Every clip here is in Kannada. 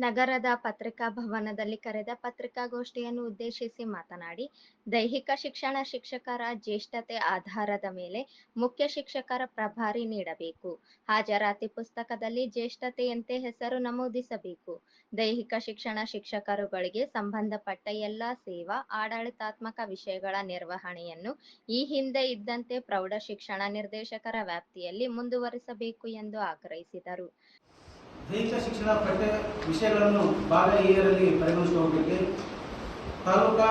ನಗರದ ಪತ್ರಿಕಾ ಭವನದಲ್ಲಿ ಕರೆದ ಪತ್ರಿಕಾಗೋಷ್ಠಿಯನ್ನು ಉದ್ದೇಶಿಸಿ ಮಾತನಾಡಿ, ದೈಹಿಕ ಶಿಕ್ಷಣ ಶಿಕ್ಷಕರ ಜ್ಯೇಷ್ಠತೆ ಆಧಾರದ ಮೇಲೆ ಮುಖ್ಯ ಶಿಕ್ಷಕರ ಪ್ರಭಾರಿ ನೀಡಬೇಕು. ಹಾಜರಾತಿ ಪುಸ್ತಕದಲ್ಲಿ ಜ್ಯೇಷ್ಠತೆಯಂತೆ ಹೆಸರು ನಮೂದಿಸಬೇಕು. ದೈಹಿಕ ಶಿಕ್ಷಣ ಶಿಕ್ಷಕರುಗಳಿಗೆ ಸಂಬಂಧಪಟ್ಟ ಎಲ್ಲಾ ಸೇವಾ, ಆಡಳಿತಾತ್ಮಕ ವಿಷಯಗಳ ನಿರ್ವಹಣೆಯನ್ನು ಈ ಹಿಂದೆ ಇದ್ದಂತೆ ಪ್ರೌಢ ಶಿಕ್ಷಣ ನಿರ್ದೇಶಕರ ವ್ಯಾಪ್ತಿಯಲ್ಲಿ ಮುಂದುವರಿಸಬೇಕು ಎಂದು ಆಗ್ರಹಿಸಿದರು. ದೈಹಿಕ ಶಿಕ್ಷಣ ಪಠ್ಯ ವಿಷಯಗಳನ್ನು ಭಾಗ ಪರಿಗಣಿಸುವ ಪರಿಗಣಿಸುವುದಕ್ಕೆ ತಾಲೂಕಾ,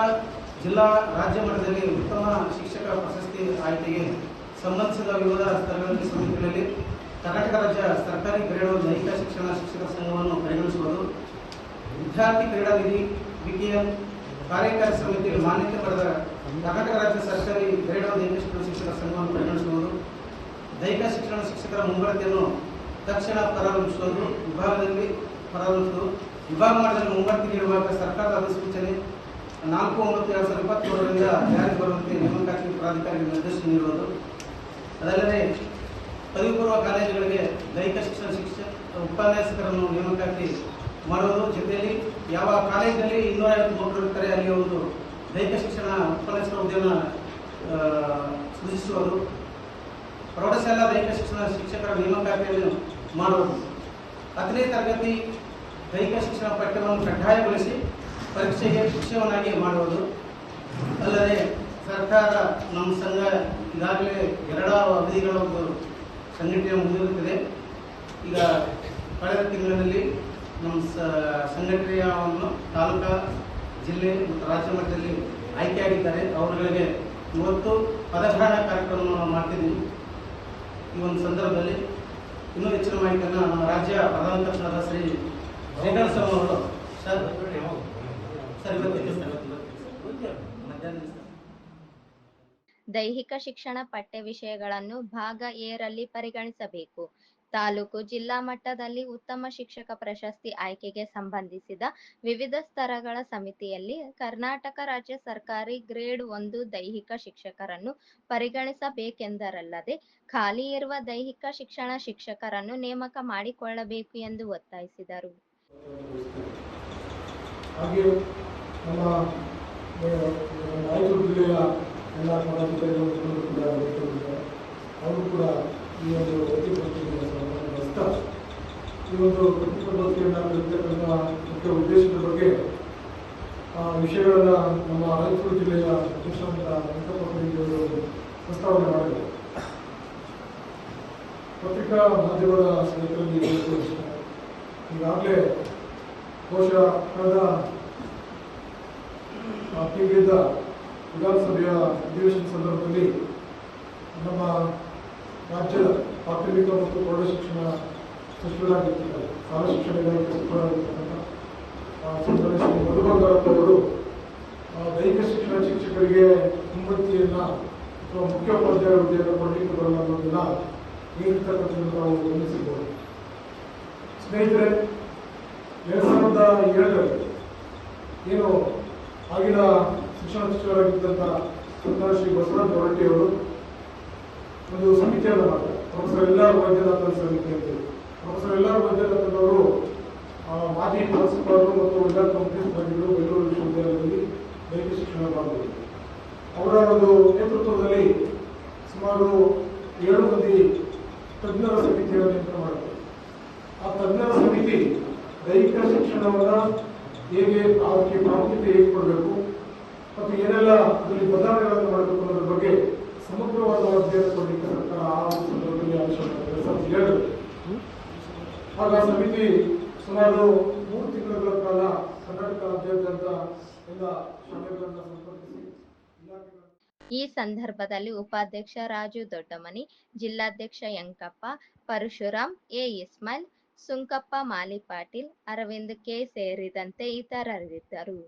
ಜಿಲ್ಲಾ, ರಾಜ್ಯ ಮಟ್ಟದಲ್ಲಿ ಉತ್ತಮ ಶಿಕ್ಷಕ ಪ್ರಶಸ್ತಿ ಆಯ್ಕೆಗೆ ಸಂಬಂಧಿಸಿದ ವಿವಿಧ ಸ್ಥಳಗಳಲ್ಲಿ ಸಮಿತಿಗಳಲ್ಲಿ ಕರ್ನಾಟಕ ರಾಜ್ಯ ಸರ್ಕಾರಿ ಕ್ರೀಡೆಗಳು ದೈಹಿಕ ಶಿಕ್ಷಣ ಶಿಕ್ಷಕರ ಸಂಘವನ್ನು ಪರಿಗಣಿಸುವುದು ವಿದ್ಯಾರ್ಥಿ ಕ್ರೀಡಾ ನಿಧಿ ವಿಕೆಎನ್ ಕಾರ್ಯಕಾರಿ ಸಮಿತಿ ಮಾನ್ಯತೆ ಪಡೆದ ಕರ್ನಾಟಕ ರಾಜ್ಯ ಸರ್ಕಾರಿ ಕ್ರೀಡಾ ದೈಹಿಕ ಶಿಕ್ಷಣ ಶಿಕ್ಷಕರ ಸಂಘವನ್ನು ಪರಿಗಣಿಸುವುದು ದೈಹಿಕ ಶಿಕ್ಷಣ ಶಿಕ್ಷಕರ ಮುಂಬಡ್ತಿಯನ್ನು ತಕ್ಷಣ ಪ್ರಾರಂಭಿಸುವುದು ವಿಭಾಗದಲ್ಲಿ ಪ್ರಾರಂಭಿಸುವುದು ವಿಭಾಗ ಮಟ್ಟದಲ್ಲಿ ಮುಂಬಡ್ತಿ ನೀಡುವಾಗ ಸರ್ಕಾರದ ಅಧಿಸೂಚನೆ, ನಾಲ್ಕು, ಒಂಬತ್ತು, ಎರಡು, ಸಾವಿರದ ಇಪ್ಪತ್ತೇಳರಿಂದ ಜಾರಿಗೆ ಬರುವಂತೆ ನೇಮಕಾತಿ ಪ್ರಾಧಿಕಾರಿಗೆ ನಿರ್ದೇಶನ ನೀಡುವುದು. ಅದಲ್ಲದೆ ಪದವಿ ಪೂರ್ವ ಕಾಲೇಜುಗಳಿಗೆ ದೈಹಿಕ ಶಿಕ್ಷಣ ಶಿಕ್ಷಕ ಉಪನ್ಯಾಸಕರನ್ನು ನೇಮಕಾತಿ ಮಾಡುವುದು. ಜೊತೆಯಲ್ಲಿ ಯಾವ ಕಾಲೇಜಿನಲ್ಲಿ ಇನ್ನೂರ ಐವತ್ತು ಮಕ್ಕಳು ಇರ್ತಾರೆ, ಅಲ್ಲಿ ಒಂದು ದೈಹಿಕ ಶಿಕ್ಷಣ ಉಪನ್ಯಾಸಕರ ಉದ್ಯಮ ಸೃಜಿಸುವುದು. ಪ್ರೌಢಶಾಲಾ ದೈಹಿಕ ಶಿಕ್ಷಣ ಶಿಕ್ಷಕರ ನೇಮಕಾತಿಯನ್ನು ಮಾಡುವುದು ಹತ್ತನೇ ತರಗತಿ ದೈಹಿಕ ಶಿಕ್ಷಣ ಪಠ್ಯವನ್ನು ಕಡ್ಡಾಯಗೊಳಿಸಿ ಪರೀಕ್ಷೆಗೆ ವಿಷಯವನ್ನಾಗಿ ಮಾಡುವುದು. ಅಲ್ಲದೆ ಸರ್ಕಾರ ನಮ್ಮ ಸಂಘ ಈಗಾಗಲೇ ಎರಡು ಅವಧಿಗಳ ಒಂದು ಸಂಘಟನೆ ಮುಂದಿರುತ್ತದೆ ಈಗ ಕಳೆದ ತಿಂಗಳಲ್ಲಿ ನಮ್ಮ ಸಂಘಟನೆಯನ್ನು ತಾಲೂಕಾ, ಜಿಲ್ಲೆ ಮತ್ತು ರಾಜ್ಯ ಮಟ್ಟದಲ್ಲಿ ಆಯ್ಕೆಯಾಗಿದ್ದಾರೆ. ಅವರುಗಳಿಗೆ ಇವತ್ತು ಪದಗ್ರಹಣ ಕಾರ್ಯಕ್ರಮವನ್ನು ನಾವು ಮಾಡ್ತಿದ್ದೀವಿ. ಈ ಒಂದು ಸಂದರ್ಭದಲ್ಲಿ ಇನ್ನೂ ಹೆಚ್ಚಿನ ಮಾಹಿತಿಯನ್ನು ನಮ್ಮ ರಾಜ್ಯ ಪ್ರಧಾನ ಕರ್ತನಾದ ಶ್ರೀ ಶ್ರೀಕಾಂತ್ ಸ್ವಾಮಿ ಅವರು ಸರ್ ಸರ್ ಸರ್. ಮಧ್ಯಾಹ್ನ ಸರ್ ದೈಹಿಕ ಶಿಕ್ಷಣ ಪಠ್ಯ ವಿಷಯಗಳನ್ನು ಭಾಗ ಏರಲ್ಲಿ ಪರಿಗಣಿಸಬೇಕು ತಾಲೂಕು, ಜಿಲ್ಲಾ ಮಟ್ಟದಲ್ಲಿ ಉತ್ತಮ ಶಿಕ್ಷಕ ಪ್ರಶಸ್ತಿ ಆಯ್ಕೆಗೆ ಸಂಬಂಧಿಸಿದ ವಿವಿಧ ಸ್ತರಗಳ ಸಮಿತಿಯಲ್ಲಿ ಕರ್ನಾಟಕ ರಾಜ್ಯ ಸರ್ಕಾರಿ ಗ್ರೇಡ್ ಒಂದು ದೈಹಿಕ ಶಿಕ್ಷಕರನ್ನು ಪರಿಗಣಿಸಬೇಕೆಂದರಲ್ಲದೆ, ಖಾಲಿ ಇರುವ ದೈಹಿಕ ಶಿಕ್ಷಣ ಶಿಕ್ಷಕರನ್ನು ನೇಮಕ ಮಾಡಿಕೊಳ್ಳಬೇಕು ಎಂದು ಒತ್ತಾಯಿಸಿದರು. ಅವರು ಕೂಡ ಈ ಒಂದು ವೃತ್ತಿಪತ್ರಿಕೆಯ ಸಂಬಂಧಿಸಿದ ಈ ಒಂದು ಕಲಿತಕ್ಕಂಥ ಮುಖ್ಯ ಉದ್ದೇಶದ ಬಗ್ಗೆ ಆ ವಿಷಯಗಳನ್ನು ನಮ್ಮ ರಾಯಚೂರು ಜಿಲ್ಲೆಯ ಅಧ್ಯಕ್ಷರಾದ ವೆಂಕಟಪ್ಪನವರು ಪ್ರಸ್ತಾವನೆ ಮಾಡಿದರು ಪತ್ರಿಕಾ ಹೇಳೋದು ಇಷ್ಟ. ಈಗಾಗಲೇ ಬಹುಶಃ ಕಳೆದ ಆ, ತಿಂಗಳಿಂದ ವಿಧಾನಸಭೆಯ ಅಧಿವೇಶನ ಸಂದರ್ಭದಲ್ಲಿ ನಮ್ಮ ರಾಜ್ಯದ ಪ್ರಾಥಮಿಕ ಮತ್ತು ಪ್ರೌಢ ಶಿಕ್ಷಣ ಸಚಿವರಾಗಿರ್ತಾರೆ ಶಾಲಾ ಶಿಕ್ಷಣ ಇಲಾಖೆ ಸಚಿವರಾಗಿರ್ತಕ್ಕಂಥ ಮಧು ದೈಹಿಕ ಶಿಕ್ಷಣ ಶಿಕ್ಷಕರಿಗೆ ಹಿಂಬತ್ತಿಯನ್ನು ಅಥವಾ ಮುಖ್ಯೋಪಾಧ್ಯಾಯ ಹುದ್ದೆಯನ್ನು ಕೊಡಲಿಕ್ಕೆ ಬರಲ್ಲ ಅನ್ನೋದನ್ನ ನೀಡಿರ್ತಕ್ಕಂಥದ್ದು ನಾವು ಗಮನಿಸಿದ್ದೇವೆ ಸ್ನೇಹಿತರೆ, ಎರಡು ಸಾವಿರದ ಏಳರಲ್ಲಿ ಏನು ಆಗಿನ ಶಿಕ್ಷಣ ಸಚಿವರಾಗಿದ್ದಂಥ ಶ್ರೀ ಬಸವರಾಜ ಹೊರಟ್ಟಿಯವರು ಒಂದು ಸಮಿತಿಯನ್ನು ಮಾಡ್ತಾರೆ ಪ್ರೊಫೆಸರ್ ಎಲ್ಲರ ವೈದ್ಯನಾಥನ್ ಸಮಿತಿ ಅಂತೇಳಿ ಪ್ರೊಫೆಸರ್ ಎಲ್ಲಾರು ವೈದ್ಯನಾಥನ್ ಆ, ಮಾಜಿ ಪ್ರಾಂಶುಪಾಲರು ಮತ್ತು ವಿಧಾನ ಕಂಪ್ಲೀಸ್ ಬಂದಿದ್ದರು ಬೆಂಗಳೂರು ವಿಶ್ವವಿದ್ಯಾಲಯದಲ್ಲಿ ದೈಹಿಕ ಶಿಕ್ಷಣ ಮಾಡಿದರು ಅವರ ಒಂದು ನೇತೃತ್ವದಲ್ಲಿ ಸುಮಾರು ಏಳು ಮಂದಿ ತಜ್ಞರ ಸಮಿತಿಯನ್ನು ನೇಮಕ ಮಾಡಿದರು. ಆ ತಜ್ಞರ ಸಮಿತಿ ದೈಹಿಕ ಶಿಕ್ಷಣವನ್ನು ಹೇಗೆ ಅದಕ್ಕೆ ಪ್ರಾಮುಖ್ಯತೆ ಹೇಗೆ ಕೊಡಬೇಕು ಮತ್ತು ಏನೆಲ್ಲ ಅದರಲ್ಲಿ ಬದಲಾವಣೆಗಳನ್ನು ಮಾಡಬೇಕು ಅನ್ನೋದ್ರ ಬಗ್ಗೆ ಸಮಗ್ರವಾದ ಅಧ್ಯಯನ ಆಗ ಆ ಸಮಿತಿ ಸುಮಾರು ಮೂರು ತಿಂಗಳ ಕಾಲ ಕರ್ನಾಟಕದಾದ್ಯಂತ ಎಲ್ಲ ಶಾಲೆಗಳನ್ನು ಸಂಪರ್ಕಿಸಿ ಇಲಾಖೆಗಳ ಈ ಸಂದರ್ಭದಲ್ಲಿ ಉಪಾಧ್ಯಕ್ಷ ರಾಜು ದೊಡ್ಡಮನಿ ಜಿಲ್ಲಾಧ್ಯಕ್ಷ Yankappa Parashuram A Ismail Sunkappa Mali Patil Arvind K ಸೇರಿದಂತೆ ಇತರರಿದ್ದರು